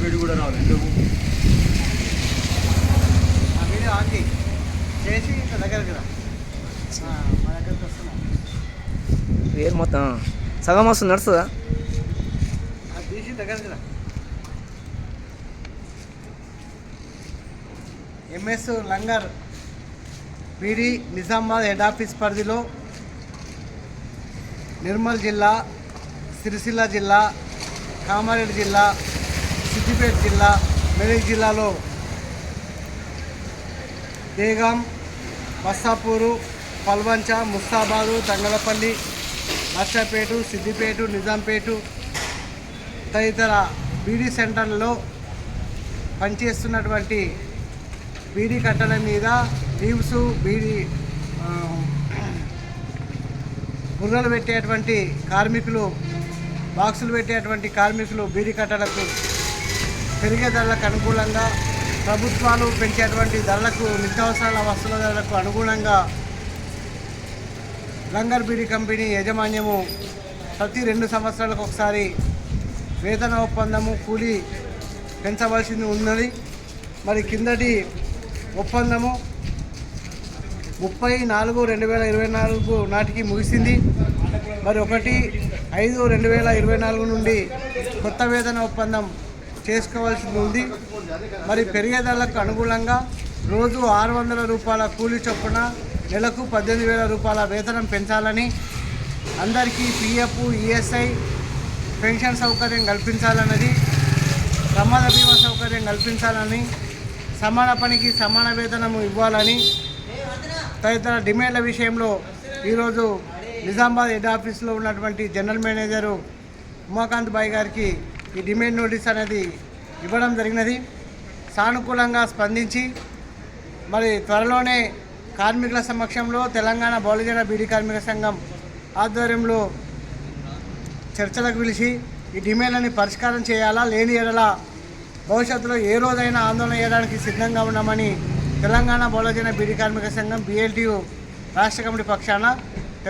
వీడి కూడా రావాలి. ఎందుకు? ఆ వీడియో చేయి. చేసి ఇంత దగ్గరికి రా. మా దగ్గరికి వస్తున్నా. వేరు మొత్తం? సగం వస్తుంది నడుస్తుందా? అది తీసి దగ్గరికి రా. MS Langar beedi Nizamabad head office పరిధిలో నిర్మల్ జిల్లా సిరిసిల్ల జిల్లా కామారెడ్డి జిల్లా సిద్దిపేట జిల్లా మెదక్ జిల్లాలో దేగాం బస్సాపూరు పల్వంచ ముస్తాబాదు తంగలపల్లి నర్సాపేట సిద్దిపేట నిజాంపేటు తదితర బీడీ సెంటర్లలో పనిచేస్తున్నటువంటి బీడీ కట్టల మీద లీవ్స్ బీడీ బుర్రలు పెట్టేటువంటి కార్మికులు బాక్సులు పెట్టేటువంటి కార్మికులు బీడీ కట్టలకు పెరిగే ధరలకు అనుకూలంగా ప్రభుత్వాలు పెంచేటువంటి ధరలకు నిత్యావసరాల వస్తువుల ధరలకు అనుగుణంగా లంగర్ బీడీ కంపెనీ యాజమాన్యము ప్రతి రెండు సంవత్సరాలకు ఒకసారి వేతన ఒప్పందము కూలీ పెంచవలసింది ఉన్నది. మరి కిందటి ఒప్పందము ముప్పై నాలుగు రెండు వేల ఇరవై నాలుగు నాటికి ముగిసింది. మరి ఒకటి ఐదు రెండు వేల ఇరవై నాలుగు నుండి కొత్త వేతన ఒప్పందం చేసుకోవాల్సింది ఉంది. మరి పెరిగే ధరలకు అనుగుణంగా రోజు ఆరు వందల రూపాయల కూలీ చొప్పున నెలకు పద్దెనిమిది వేల రూపాయల వేతనం పెంచాలని అందరికీ పిఎఫ్ ఈఎస్ఐ పెన్షన్ సౌకర్యం కల్పించాలన్నది ప్రమాద బీమా సౌకర్యం కల్పించాలని సమాన పనికి సమాన వేతనము ఇవ్వాలని తదితర డిమాండ్ల విషయంలో ఈరోజు నిజామాబాద్ హెడ్ ఆఫీస్లో ఉన్నటువంటి జనరల్ మేనేజరు ఉమాకాంత్ బాయ్ గారికి ఈ డిమాండ్ నోటీస్ అనేది ఇవ్వడం జరిగినది. సానుకూలంగా స్పందించి మరి త్వరలోనే కార్మికుల సమక్షంలో తెలంగాణ బహుజన బీడీ కార్మిక సంఘం ఆధ్వర్యంలో చర్చలకు పిలిచి ఈ డిమాండ్లని పరిష్కారం చేయాలా లేని ఎడల భవిష్యత్తులో ఏ రోజైనా ఆందోళన చేయడానికి సిద్ధంగా ఉన్నామని తెలంగాణ బహుజన బీడీ కార్మిక సంఘం బీఎల్టీయు రాష్ట్ర కమిటీ పక్షాన